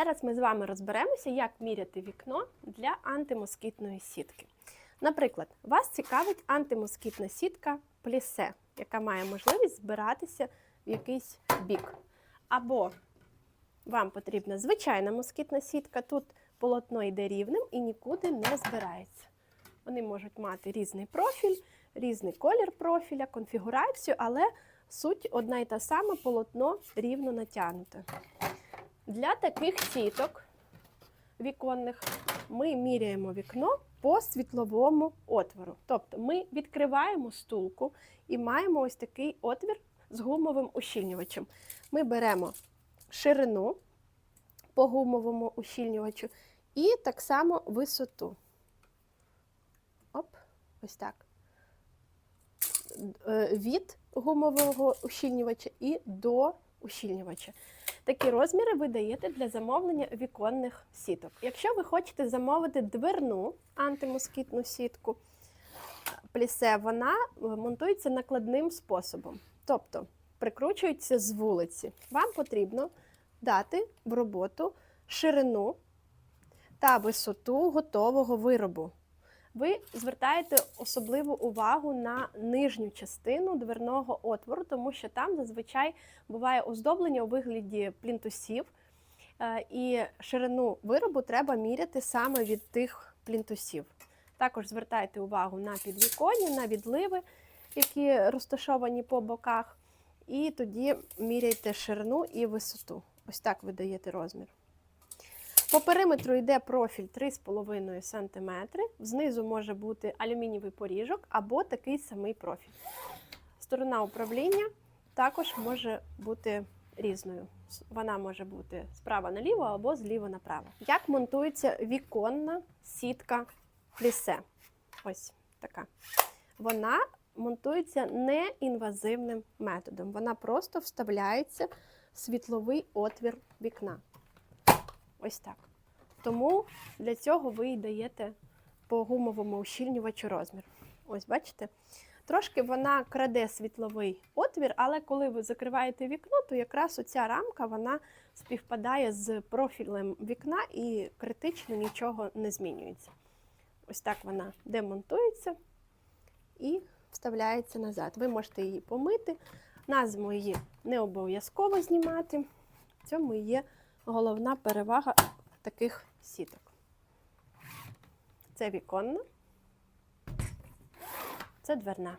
Зараз ми з вами розберемося, як міряти вікно для антимоскітної сітки. Наприклад, вас цікавить антимоскітна сітка плісе, яка має можливість збиратися в якийсь бік. Або вам потрібна звичайна москітна сітка. Тут полотно йде рівним і нікуди не збирається. Вони можуть мати різний профіль, різний колір профіля, конфігурацію, але суть одна й та сама полотно рівно натягнуте. Для таких сіток віконних ми міряємо вікно по світловому отвору. Тобто ми відкриваємо стулку і маємо ось такий отвір з гумовим ущільнювачем. Ми беремо ширину по гумовому ущільнювачу і так само висоту. Оп, ось так. Е, Від гумового ущільнювача і до ущільнювача. Такі розміри ви даєте для замовлення віконних сіток. Якщо ви хочете замовити дверну антимоскітну сітку, плісе, вона е, монтується накладним способом. Тобто прикручується з вулиці. Вам потрібно дати в роботу ширину та висоту готового виробу. Ви звертаєте особливу увагу на нижню частину дверного отвору, тому що там зазвичай буває оздоблення у вигляді плінтусів, е, і ширину виробу треба міряти саме від тих плінтусів. Також звертайте увагу на підвіконня, на відливи, які розташовані по боках, і тоді міряйте ширину і висоту. Ось так ви даєте розмір. По периметру йде профіль 3,5 см. Знизу може бути алюмінієвий поріжок або такий самий профіль. Сторона управління також може бути різною. Вона може бути справа наліво або зліва направо. Як монтується віконна сітка плісе? Ось така. Вона монтується неінвазивним методом. Вона просто вставляється в світловий отвір вікна. Ось так. Тому для цього ви даєте по гумовому ущільнювачу розмір. Ось, бачите? Трошки вона краде світловий отвір, але коли ви закриваєте вікно, то якраз оця рамка вона співпадає з профілем вікна і критично нічого не змінюється. Ось так вона демонтується і вставляється назад. Ви можете її помити. Назву її не обов'язково знімати. В цьому є головна перевага таких сіток. Це віконна, це дверна.